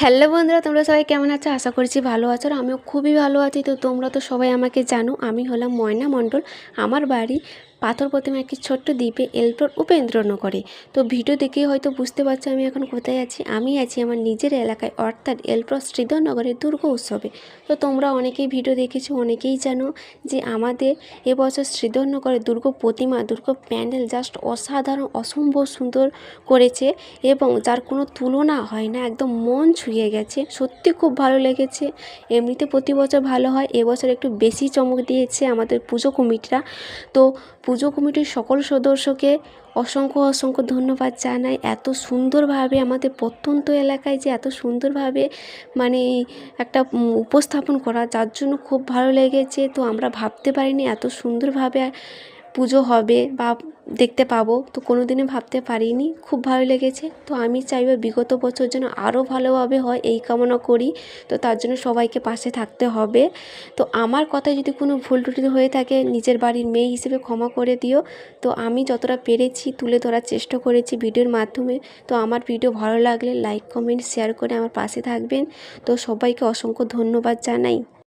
Hello বন্ধুরা, তোমরা সবাই কেমন আছো? আশা করছি ভালো আছো আর আমিও খুবই ভালো আছি। তো তোমরা তো সবাই আমাকে জানো, আমি হলাম ময়না মণ্ডল। আমার বাড়ি পাথর প্রতিমা একটি ছোট্ট দ্বীপে এলটোর উপেন্দ্রনগরে তো ভিডিও দেখেই হয়তো বুঝতে পারছ আমি এখন কোথায় আছি। আমি আছি আমার নিজের এলাকায়, অর্থাৎ এলটোর শ্রীধরনগরের দুর্গ উৎসবে। তো তোমরা অনেকেই ভিডিও দেখেছ, অনেকেই জানো যে আমাদের এবছর শ্রীধরনগরের দুর্গ প্রতিমা, দুর্গ প্যান্ডেল জাস্ট অসাধারণ, অসম্ভব সুন্দর করেছে এবং যার কোনো তুলনা হয় না, একদম মন ছুঁয়ে গেছে। সত্যি খুব ভালো লেগেছে। এমনিতে প্রতি বছর ভালো হয়, এবছর একটু বেশি চমক দিয়েছে আমাদের পুজো কমিটিরা। তো পুজো কমিটির সকল সদস্যকে অসংখ্য অসংখ্য ধন্যবাদ জানাই। এত সুন্দরভাবে আমাদের প্রত্যন্ত এলাকায় যে এত সুন্দরভাবে মানে একটা উপস্থাপন করা, যার জন্য খুব ভালো লেগেছে। তো আমরা ভাবতে পারিনি এত সুন্দরভাবে পুজো হবে বা দেখতে পাবো। তো কোনো দিনই ভাবতে পারিনি। খুব ভালো লেগেছে। তো আমি চাইব বিগত বছর যেন আরও ভালোভাবে হয়, এই কামনা করি। তো তার জন্য সবাইকে পাশে থাকতে হবে। তো আমার কথায় যদি কোনো ভুল ত্রুটি হয়ে থাকে, নিজের বাড়ির মেয়ে হিসেবে ক্ষমা করে দিও। তো আমি যতটা পেরেছি তুলে ধরার চেষ্টা করেছি ভিডিওর মাধ্যমে। তো আমার ভিডিও ভালো লাগলে লাইক, কমেন্ট, শেয়ার করে আমার পাশে থাকবেন। তো সবাইকে অসংখ্য ধন্যবাদ জানাই।